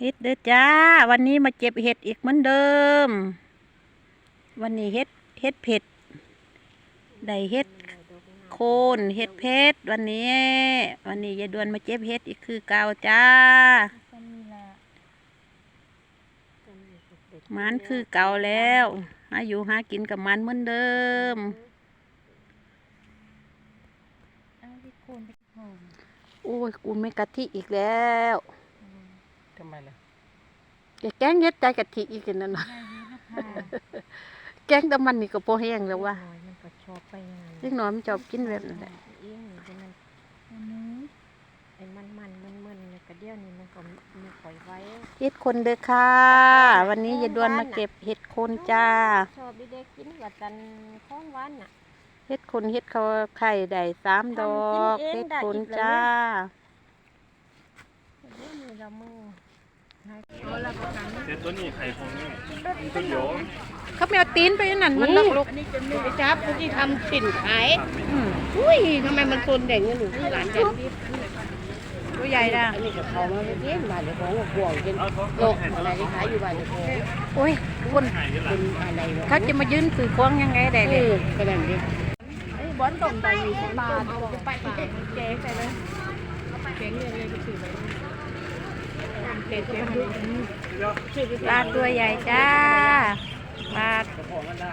เฮ็ดเด้อจ้า วันนี้มาเก็บเห็ดอีกเหมือนเดิม วันนี้เฮ็ดเฮ็ดเผ็ดได้เฮ็ดโคนเฮ็ดเพชรวันนี้ วันนี้ยายดวนมาเก็บเฮ็ดอีกคือเก่าจ้ามันคือเก่าแล้วหาอยู่หากินกับมันเหมือนเดิมโอ้ยกูไม่กะทิอีกแล้วทำไมล่ะแกแกงเฮ็ดใจกะทิอีกแล้วนั่นน่ะแกงแต่มันนี่ก็พอแห้งแล้วว่ะมันก็ชอบไปงานเล็กน้อยมันชอบกินแบบนั้นแหละเองนี่เป็นมันไอ้มันมันมันมันเนี่ยกระเดี่ยวนี่มันก็มีปล่อยไว้เฮ็ดคนเด้อค่ะ วันนี้ยายดวนมาเก็บเห็ดโคนจ้าชอบเด็กๆกินกับจันข้องหวานน่ะเฮ็ดคนเฮ็ดเขาไข่ได้สามดอกทำกินเองเฮ็ดได้คนอีกแล้วจ้าเดี๋ยวนี้เรามือ แต่ตัวนี้ไข่คงนี่ตัวโยงเขาไม่เอาตีนไปนั่นมันลกลกไปจับผู้ที่ทำสินขายอืมอุ้ยทำไมมันโซนแดงเงี้ยหนูหลานจันตัวใหญ่นะอันนี้ก็เขามาเลี้ยงบ้านเดี๋ยวของห่วงกินโลกอะไรที่ขายอยู่บ้านเดี๋ยวของโอ้ยคนเป็นอะไรวะเขาจะมายืนสื่อควงยังไงได้เอเลยอก็แบบนี้ไอ้บอลต้มไปมีบาทเอาไปแกงใส่เลยแกงเลยเลยก็ถือไปเด็ดเลย ปลาตัวใหญ่จ้าปลา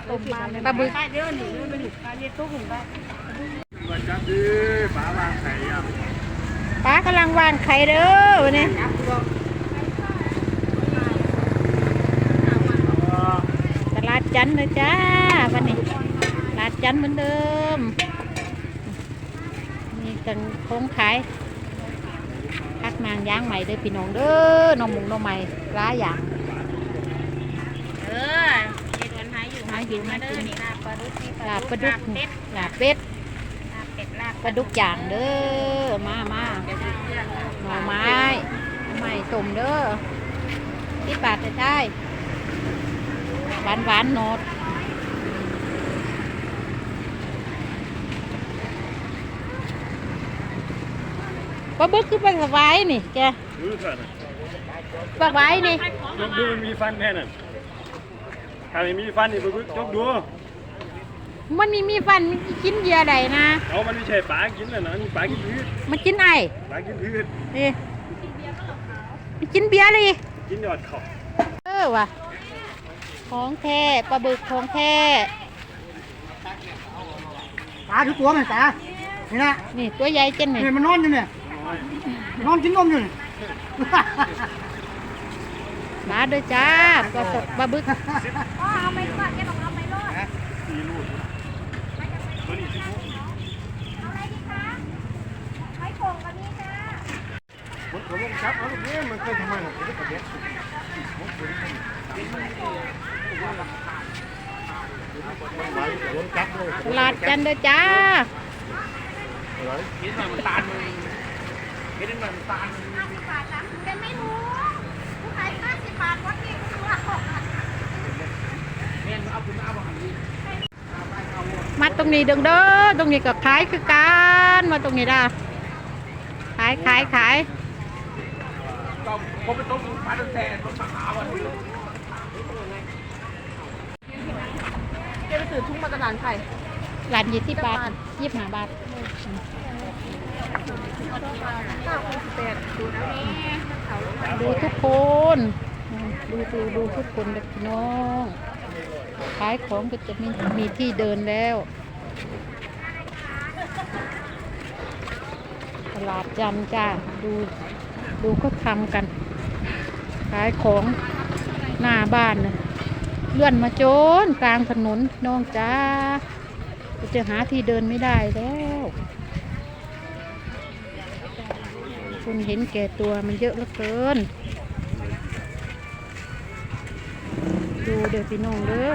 ต้มมาปลาบึกเดี๋ยวหนูไปหนูปลาเลี้ยงตู้หุ่นไปมันจับดีฝาวางไข่ปลากำลังวานไข่เด้อวันนี้ตลาดจันเลยจ้าวันนี้ตลาดจันเหมือนเดิมมีกันโค้งขาย พักนางย่างใหม่เด้อพี่น้องเด้อน้องหมุงน้องใหม่ร้ายอย่างเออเย็นวันหายอยู่หาอยู่หากินลาบปลาดุกนี่ลาบปลาดุกเป็ดลาบเป็ดลาบเป็ดลาบปลาดุกย่างเด้อมามาหน่อไม้ใหม่ต้มเด้อที่บาทจะได้หวานหวานๆโนด ลาบึกคือปลาสวายนี่แกดูเถอะนะปลาสวายนี่ยกดูมันมีฟันแค่นั้นถ้าไม่มีฟันนี่บึกยกดู มันมีมีฟันมันกินเหยื่อใดนะ เอามันไม่ใช่ปลากินนะนะนี่ปลากินพืชมันกินไอปลากินพืชนี่มันกินเบียร์เลย กินยอดเขาเออว่ะของแท้ปลาบึกของแท้ตาถือตัวมันตานี่นะนี่ตัวใหญ่จังนี่ นี่มันนอนอยู่เนี่ย นอนกินนมอยู่เนี่ยมาเด้อจ้าปลาสดปลาบึกสี่ลูกตัวนี้สิบหกมันเขาลงจับเอาลูกนี้มันเคยทำไมหรอกมันก็กระเด็นลงจับเลยตลาดจันทร์เด้อจ้ากินมันตาลเลย กินมันตาลมาตรงนี้เด้อเด้อตรงนี้ก็ขายคือกันมาตรงนี้ด้าขายขายขายผมไปต้มปลาตั้งแต่ต้มปลาขาวอะเดี๋ยวไปซื้อทุ่งมาตลาดไข่ร้านยี่สิบบาทยี่สิบห้าบาท ดูทุกคน ดูดูดูทุกคนเด็กน้องขายของก็จะมีมีที่เดินแล้ว ตลาดจันทร์จ้าดูดูก็ทำกัน ขายของหน้าบ้านนะเลื่อนมาโจนกลางถนนน้องจ้าจะหาที่เดินไม่ได้แล้ว คนเห็นแก่ตัวมันเยอะเหลือเกิน ดูเดี๋ยวพี่น้องเด้อ